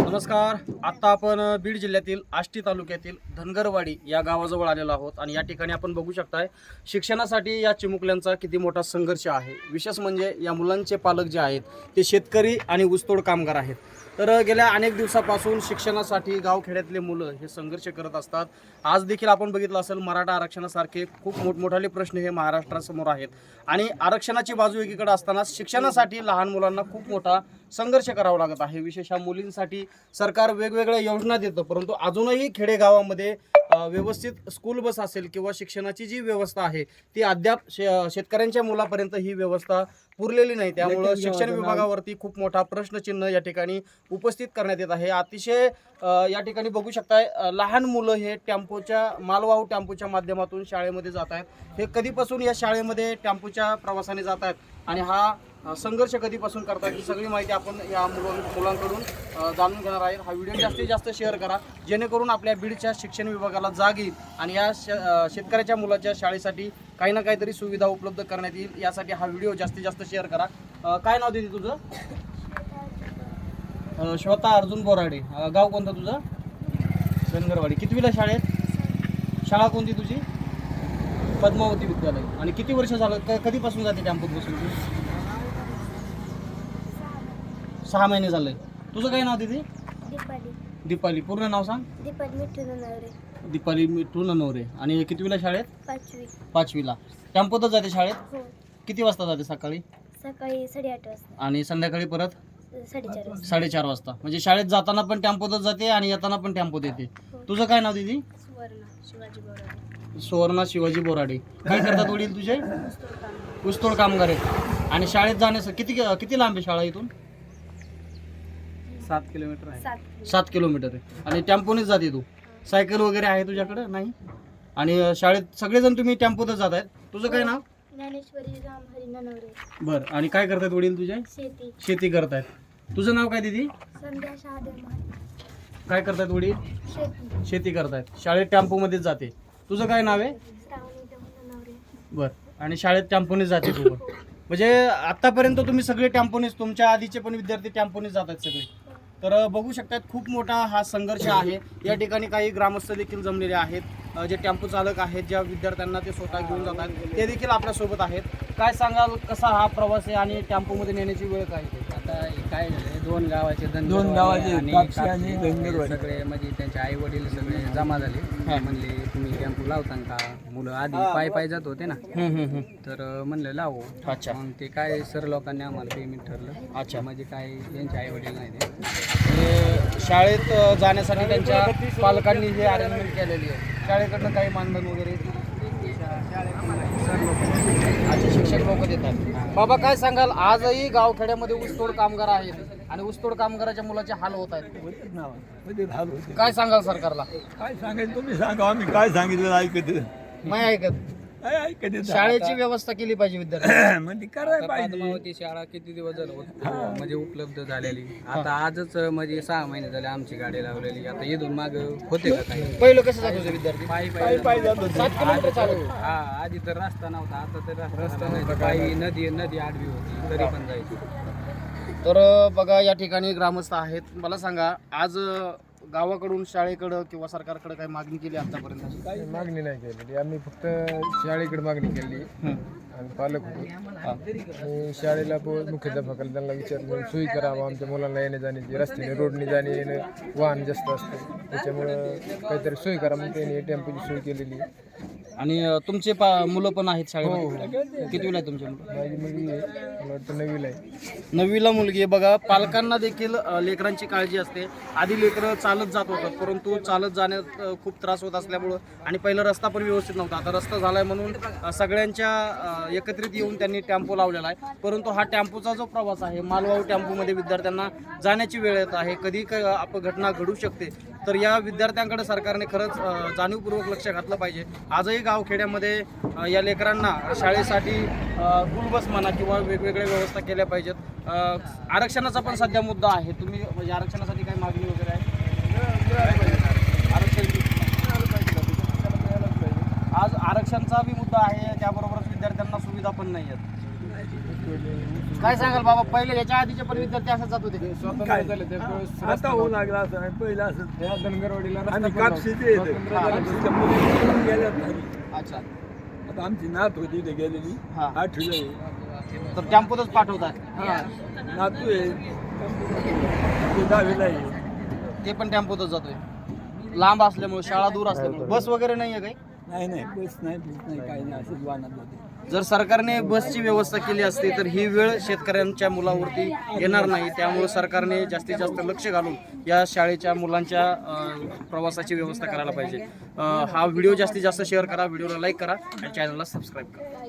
नमस्कार. आत्ता आपण बीड जिल्ह्यातील आष्टी तालुक्यातील धनगरवाडी या गावाजवळ आलेलो आहोत आणि या ठिकाणी आपण बघू शकताय शिक्षणासाठी या चिमुकल्यांचा किती मोठा संघर्ष आहे. विशेष म्हणजे या मुलांचे पालक जे आहेत ते शेतकरी आणि ऊसतोड कामगार आहेत. तर गेल्या अनेक दिवसापासून शिक्षणासाठी गावखेड्यातले मुलं हे संघर्ष करत असतात. आज देखील आपण बघितलं असेल मराठा आरक्षणासारखे खूप मोठमोठाले प्रश्न हे महाराष्ट्रासमोर आहेत. आणि आरक्षणाची बाजू एकीकडे असताना शिक्षणासाठी लहान मुलांना खूप मोठा संघर्ष करावा लागत आहे. विशेष मुलींसाठी मुलींसाठी सरकार वेगवेगळ्या योजना देतं. परंतु अजूनही खेडेगावामध्ये व्यवस्थित स्कूल बस असेल किंवा शिक्षणाची जी व्यवस्था आहे ती अद्याप शेतकऱ्यांच्या मुलापर्यंत ही व्यवस्था पुरलेली नाही. त्यामुळं शिक्षण विभागावरती खूप मोठा प्रश्नचिन्ह या ठिकाणी उपस्थित करण्यात येत आहे. अतिशय या ठिकाणी बघू शकताय लहान मुलं हे टेम्पोच्या मालवाहू टेम्पोच्या माध्यमातून शाळेमध्ये जात आहेत. हे कधीपासून या शाळेमध्ये टेम्पोच्या प्रवासाने जात आहेत? आणि हा संघर्ष कधीपासून करतात ही सगळी माहिती आपण या मुलं मुलांकडून जाणून घेणार आहे. हा व्हिडिओ जास्तीत जास्त शेअर करा. जेणेकरून आपल्या बीडच्या शिक्षण विभागाला जाग येईल आणि या श शेतकऱ्याच्या मुलाच्या शाळेसाठी काही ना काहीतरी सुविधा उपलब्ध करण्यात येईल. यासाठी हा व्हिडिओ जास्तीत जास्त शेअर करा. काय नाव देते तुझं? अ, श्वेता अर्जुन बोराडे. गाव कोणतं तुझं? सनगरवाडी कितवीला शाळेत शाळा कोणती तुझी? पद्मावती विद्यालय. आणि किती वर्ष झालं? कधीपासून जाते टेम्पोत बसून? तू सहा महिने झाले. तुझं काय नाव दिदी? दीपाली. दीपाली. पूर्ण नाव सांग. दीपाली मिठू नवरे. दीपाली मिठू ननवरे आणि कितवीला शाळेत? पाचवी. पाचवीला. टेम्पोतच जाते शाळेत? हो. किती वाजता जाते सकाळी? सकाळी साडेआठ वाजता. आणि संध्याकाळी परत? साडेचार वाजता. साडेचार वाजता. म्हणजे शाळेत जाताना पण टेम्पोतच जाते आणि येताना पण टेम्पोत येते. हो. तुझं काय नाव दिदी? सुवर्ण. शिवाजी बोराडे. सुवर्णा शिवाजी बोराडे. काय करतात वडील तुझे? ऊसतोड कामगार आहेत. आणि शाळेत जाण्यास किती किती लांब आहे शाळा इथून? सात किलोमीटर आहे. सात सात किलोमीटर आहे. आणि टेम्पोनेच जाते तू. सायकल वगैरे आहे तुझ्याकडे? नाही? आणि अं, शाळेत सगळेजण तुम्ही टेम्पोतच जात आहेत. तुझं काय नाव? ज्ञानेश्वरी राम बरं. आणि काय करतात वडील तुझे? शेती. शेती करतायत. तुझं नाव काय दिदी? संध्या शहादेव काय करतायत वडील? शेती. शेती करतायत. शाळेत टेम्पोमध्येच जाते. तुझं काय नाव आहे? श्रावणी बरं. आणि शाळेत टेम्पोनेच जाते तू पण. म्हणजे आतापर्यंत तुम्ही सगळे टेम्पोनेच तुमच्या आधीचे पण विद्यार्थी टेम्पोनेच जातात सगळे. तर बघू शकतात खूप मोठा हा संघर्ष आहे. या ठिकाणी काही ग्रामस्थ देखील जमलेले आहेत. जे टेम्पो चालक आहेत ज्या विद्यार्थ्यांना ते स्वतः घेऊन जातात ते देखील आपल्यासोबत आहेत. काय सांगाल कसा हा प्रवास आहे आणि टेम्पोमध्ये नेण्याची वेळ काय आहे? आता काय झालं दोन गावाचे दोन गावाचे, आणि कापशी कापशी आणि धनगरवाडी. सगळे म्हणजे त्यांचे आई वडील सगळे जमा झाले. म्हणले तुम्ही टेम्पो लावता का? मुलं आधी पाय पाय जात होते ना. हम्म, हम्म, हम्म. तर म्हणलं लावू. अच्छा. मग ते काय सर लोकांनी आम्हाला पेमेंट ठरलं. अच्छा. म्हणजे काय यांचे आई वडील नाही ते. म्हणजे शाळेत अ, जाण्यासाठी त्यांच्या पालकांनी हे अरेंजमेंट केलेली आहे. शाळेकडनं काही मानधन वगैरे? शिक्षक लोक देतात. बाबा काय सांगाल? आजही गावखेड्यामध्ये ऊसतोड कामगार आहेत आणि ऊसतोड कामगाराच्या मुलाचे हाल होत आहेत. होतेच ना होते हाल होते काय सांगाल सरकारला? काय सांगायचं तुम्ही सांगा आम्ही काय सांगितलं ऐकत नाही ऐकत. येतं शाळेची आता? व्यवस्था केली पाहिजे विद्यार्थी म्हणजे करायला आता पाहिजे. पद्मावती शाळा किती दिवस झालं होत म्हणजे उपलब्ध झालेली. आता आजच म्हणजे सहा महिने झाले आमची गाडी लावलेली. आता इथून माग होते का काही? पहिलं कसं जात होते विद्यार्थी? पायी पायी पायी पायी जात होते. सात किलोमीटर चालत हा आधी तर रस्ता नव्हता आता तर रस्ता नाही. पायी नदी नदी आडवी होती तरी पण जायची. तर बघा या ठिकाणी ग्रामस्थ आहेत. मला सांगा आज गावाकडून शाळेकडं किंवा सरकारकडे काही मागणी केली आतापर्यंत काही मागणी नाही केलेली. आम्ही फक्त शाळेकडे मागणी केली. आणि पालक होतो. शाळेला मुख्याध्यापकाला त्यांना विचारलं सोयी करावं. आमच्या मुलांना येणे जाण्याची रस्त्याने रोडने जाणे येणं वाहन जास्त असतं. त्याच्यामुळं काहीतरी सोयी करा मग त्यांनी टेम्पोची सोय केलेली. आहे. आणि अ, तुमचे पा मुलं पण आहेत शाळेमध्ये? कितवीला आहे तुमचे मुलं? माझी मुलगी आहे. मला वाटतं नवीला आहे. नववीला मुलगी आहे. बघा पालकांना देखील अ, लेकरांची काळजी असते. आधी लेकरं चालत जात होतं परंतु चालत जाण्यात अ, खूप त्रास होत असल्यामुळं आणि पहिला रस्ता पण व्यवस्थित नव्हता. आता रस्ता झालाय म्हणून अ, सगळ्यांच्या अ, एकत्रित येऊन त्यांनी टेम्पो लावलेला आहे. परंतु हा टेम्पोचा जो प्रवास आहे मालवाहू टेम्पोमध्ये विद्यार्थ्यांना जाण्याची वेळ येत आहे. कधी क अपघटना घडू शकते तर या विद्यार्थ्यांकडे सरकारने खरंच अ, जाणीवपूर्वक लक्ष घातलं पाहिजे. आजही गावखेड्यामध्ये अ, या लेकरांना शाळेसाठी स्कूल बस म्हणा किंवा वेगवेगळ्या व्यवस्था केल्या पाहिजेत. आरक्षणाचा पण सध्या मुद्दा आहे. तुम्ही म्हणजे आरक्षणासाठी काही मागणी वगैरे आहे? आरक्षण आज आरक्षणचा बी मुद्दा आहे. त्याबरोबरच विद्यार्थ्यांना सुविधा पण नाही आहेत. काय सांगाल बाबा? पहिले याच्या आधीचे पण विद्यार्थी असं जात होते. स्वातंत्र्य झालं त्यावेळेस आता होऊ लागला असं नाही. पहिलं असं. या धनगरवाडीला. कापशीचे येतो. अच्छा. आमची नात होती इथे गेलेली. हा. आठवीला आहे. तर टेम्पोतच पाठवतात. हा. नातू आहे. ते दहावीला आहे. ते पण टेम्पोतच जातोय. लांब असल्यामुळे शाळा दूर असल्यामुळे. बस वगैरे नाही आहे काही? नाही नाही. बस नाही बस नाही. काही नाही. असंच वाहनात जाते जर सरकारने बसची व्यवस्था केली असती तर ही वेळ शेतकऱ्यांच्या मुलावरती येणार नाही. त्यामुळे सरकारने जास्तीत जास्त लक्ष घालून या शाळेच्या मुलांच्या प्रवासाची व्यवस्था करायला पाहिजे. हा व्हिडिओ जास्तीत जास्त शेअर करा व्हिडिओला लाईक करा आणि चॅनलला सबस्क्राईब करा.